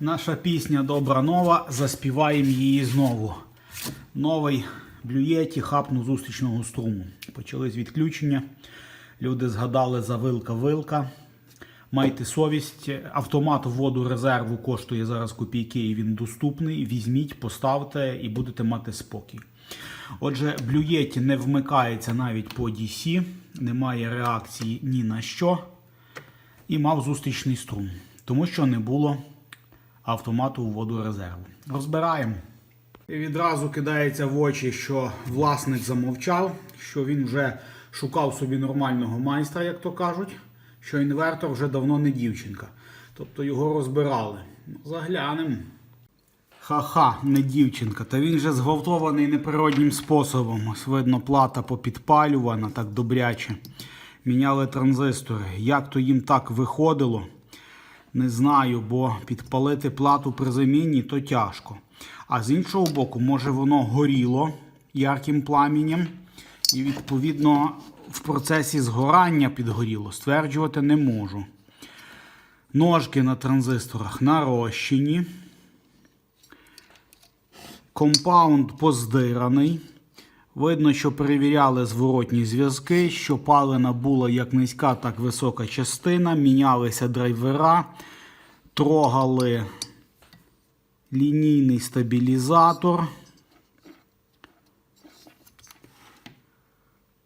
Наша пісня Добра нова. Заспіваємо її знову. Новий блюєті хапну зустрічного струму. Почались відключення. Люди згадали за вилка-вилка. Майте совість. Автомат вводу резерву коштує зараз копійки і він доступний. Візьміть, поставте і будете мати спокій. Отже, блюєті не вмикається навіть по DC, немає реакції ні на що. І мав зустрічний струм, тому що не було автомату вводу резерву. Розбираємо. І відразу кидається в очі, що власник замовчав, що він вже шукав собі нормального майстра, як то кажуть, що інвертор вже давно не дівчинка. Тобто його розбирали. Заглянемо. Ха-ха, не дівчинка. Та він же зґвалтований неприроднім способом. Видно, плата попідпалювана так добряче. Міняли транзистори. Як то їм так виходило? Не знаю, бо підпалити плату при заміні то тяжко. А з іншого боку, може воно горіло ярким пламінням, і відповідно в процесі згорання підгоріло. Стверджувати не можу. Ножки на транзисторах нарощені. Компаунд поздираний. Видно, що перевіряли зворотні зв'язки, що палена була як низька, так висока частина. Мінялися драйвера, трогали лінійний стабілізатор.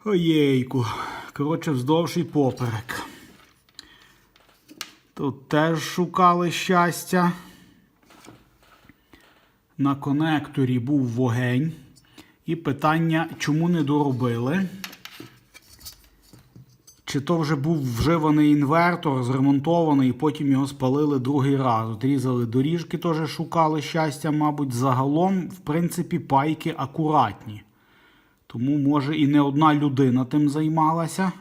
Оєйку. Коротше, вздовж і поперек. Тут теж шукали щастя. На конекторі був вогень. І питання, чому не доробили? Чи то вже був вживаний інвертор, зремонтований, і потім його спалили другий раз. От різали доріжки, теж шукали щастя, мабуть. Загалом, в принципі, пайки акуратні. Тому, може, і не одна людина тим займалася.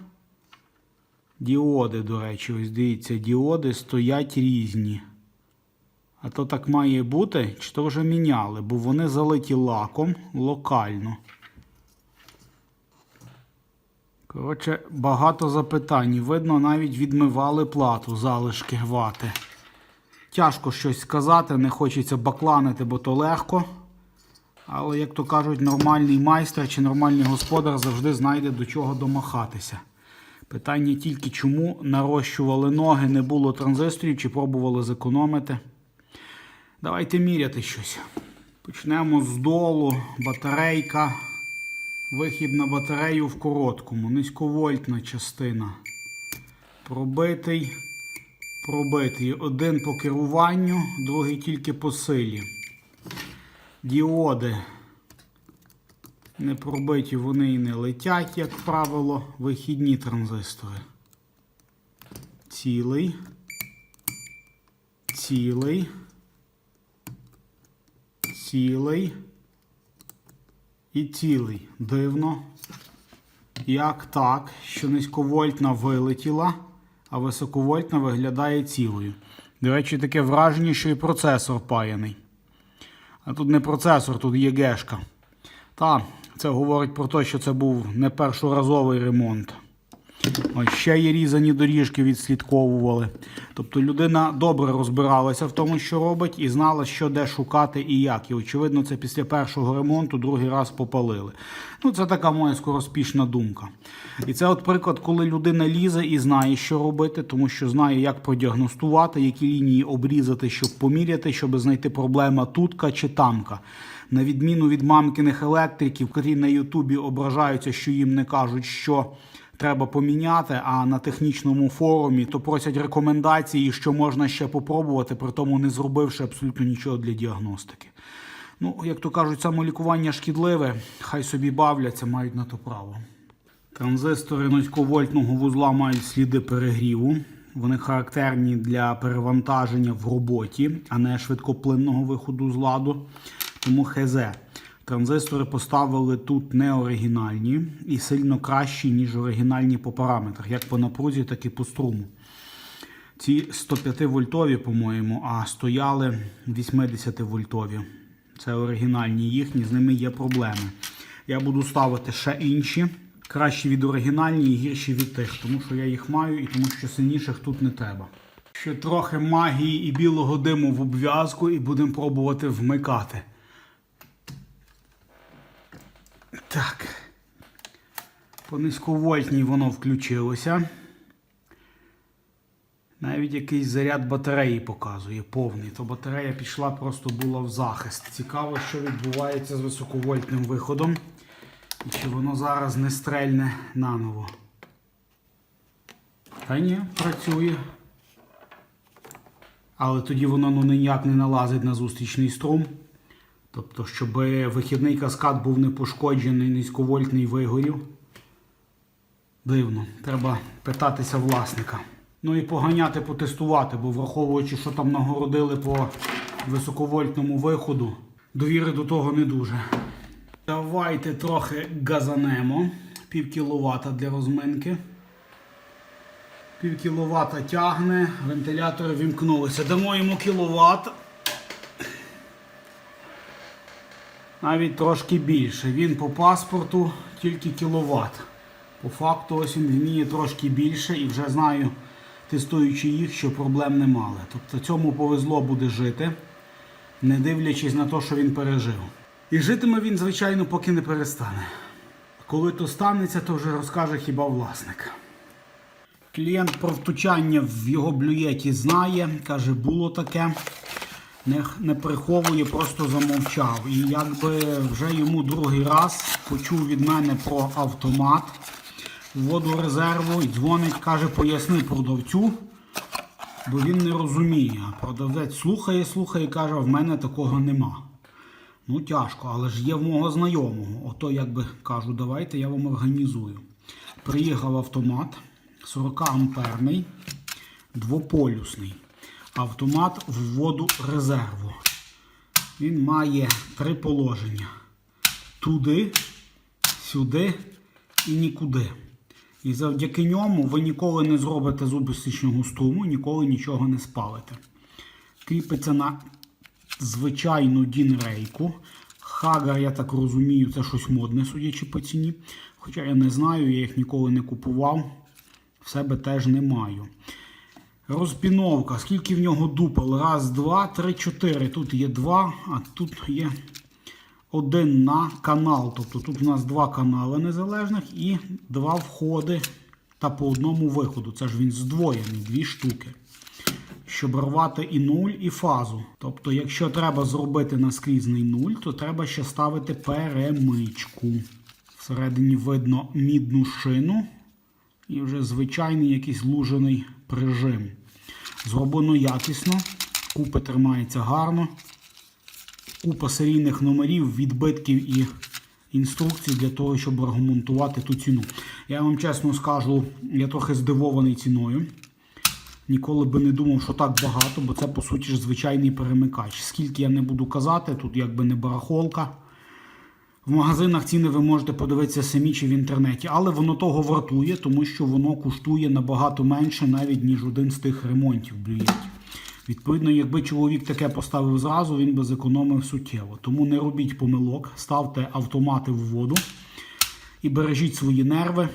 Діоди, до речі, ось дивіться, діоди стоять різні. А то так має бути, чи то вже міняли, бо вони залиті лаком локально. Коротше, багато запитань. Видно, навіть відмивали плату, залишки вати. Тяжко щось сказати, не хочеться бакланити, бо то легко. Але, як то кажуть, нормальний майстер чи нормальний господар завжди знайде до чого домахатися. Питання тільки, чому нарощували ноги, не було транзисторів, чи пробували зекономити. Давайте міряти щось. Почнемо з долу. Батарейка. Вихід на батарею в короткому. Низьковольтна частина. Пробитий. Пробитий. Один по керуванню, другий тільки по силі. Діоди. Не пробиті, вони і не летять, як правило. Вихідні транзистори. Цілий. Цілий цілий і цілий. Дивно. Як так, що низьковольтна вилетіла, а високовольтна виглядає цілою. До речі, таке враження, що і процесор паяний. А тут не процесор, тут є гешка. Та, це говорить про те, що це був не першоразовий ремонт. Ось ще є різані доріжки, відслідковували. Тобто людина добре розбиралася в тому, що робить, і знала, що де шукати і як. І очевидно, це після першого ремонту другий раз попалили. Ну, це така моя скороспішна думка. І це, от приклад, коли людина лізе і знає, що робити, тому що знає, як продіагностувати, які лінії обрізати, щоб поміряти, щоб знайти проблема тутка чи тамка. На відміну від мамкиних електриків, котрі на Ютубі ображаються, що їм не кажуть, що треба поміняти, а на технічному форумі то просять рекомендації, що можна ще попробувати, при тому не зробивши абсолютно нічого для діагностики. Ну, як то кажуть, самолікування шкідливе, хай собі бавляться, мають на то право. Транзистори низьковольтного вузла мають сліди перегріву. Вони характерні для перевантаження в роботі, а не швидкоплинного виходу з ладу. Тому ХЗ. Транзистори поставили тут не оригінальні і сильно кращі, ніж оригінальні по параметрах, як по напрузі, так і по струму. Ці 105 вольтові, по-моєму, а стояли 80 вольтові. Це оригінальні їхні, з ними є проблеми. Я буду ставити ще інші, кращі від оригінальні і гірші від тих, тому що я їх маю і тому що сильніших тут не треба. Ще трохи магії і білого диму в обв'язку і будемо пробувати вмикати. Так. По низьковольтній воно включилося. Навіть якийсь заряд батареї показує повний. То батарея пішла, просто була в захист. Цікаво, що відбувається з високовольтним виходом. І чи воно зараз не стрельне наново. Та ні, працює. Але тоді воно ну, ніяк не налазить на зустрічний струм. Тобто, щоб вихідний каскад був не пошкоджений, низьковольтний вигорів. Дивно. Треба питатися власника. Ну і поганяти, потестувати, бо враховуючи, що там нагородили по високовольтному виходу, довіри до того не дуже. Давайте трохи газанемо. Пів кіловата для розминки. Пів кіловата тягне, вентилятори вімкнулися. Дамо йому кіловат. Навіть трошки більше. Він по паспорту тільки кіловат. По факту ось він вміє трошки більше і вже знаю, тестуючи їх, що проблем не мали. Тобто цьому повезло буде жити, не дивлячись на те, що він пережив. І житиме він, звичайно, поки не перестане. Коли то станеться, то вже розкаже хіба власник. Клієнт про втучання в його блюєті знає, каже, було таке. Не, не приховує, просто замовчав. І якби вже йому другий раз почув від мене про автомат вводу резерву і дзвонить, каже, поясни продавцю, бо він не розуміє. Продавець слухає, слухає і каже, в мене такого нема. Ну, тяжко, але ж є в мого знайомого. Ото, якби кажу, давайте я вам організую. Приїхав автомат 40 амперний, двополюсний. Автомат вводу резерву. Він має три положення: туди, сюди і нікуди. І завдяки ньому ви ніколи не зробите зубистичного струму, ніколи нічого не спалите. Кріпиться на звичайну дінрейку. Хагар, я так розумію, це щось модне, судячи по ціні. Хоча я не знаю, я їх ніколи не купував. В себе теж не маю. Розпіновка. Скільки в нього дупел? Раз, два, три, чотири. Тут є два, а тут є один на канал. Тобто тут у нас два канали незалежних і два входи та по одному виходу. Це ж він здвоєний, дві штуки. Щоб рвати і нуль, і фазу. Тобто, якщо треба зробити наскрізний нуль, то треба ще ставити перемичку. Всередині видно мідну шину і вже звичайний якийсь лужений прижим. Зроблено якісно, купи тримається гарно. Купа серійних номерів, відбитків і інструкцій для того, щоб аргументувати ту ціну. Я вам чесно скажу, я трохи здивований ціною. Ніколи би не думав, що так багато, бо це, по суті, ж звичайний перемикач. Скільки я не буду казати, тут якби не барахолка. В магазинах ціни ви можете подивитися самі чи в інтернеті, але воно того вартує, тому що воно коштує набагато менше, навіть ніж один з тих ремонтів блюєтів. Відповідно, якби чоловік таке поставив зразу, він би зекономив суттєво. Тому не робіть помилок, ставте автомати в воду і бережіть свої нерви.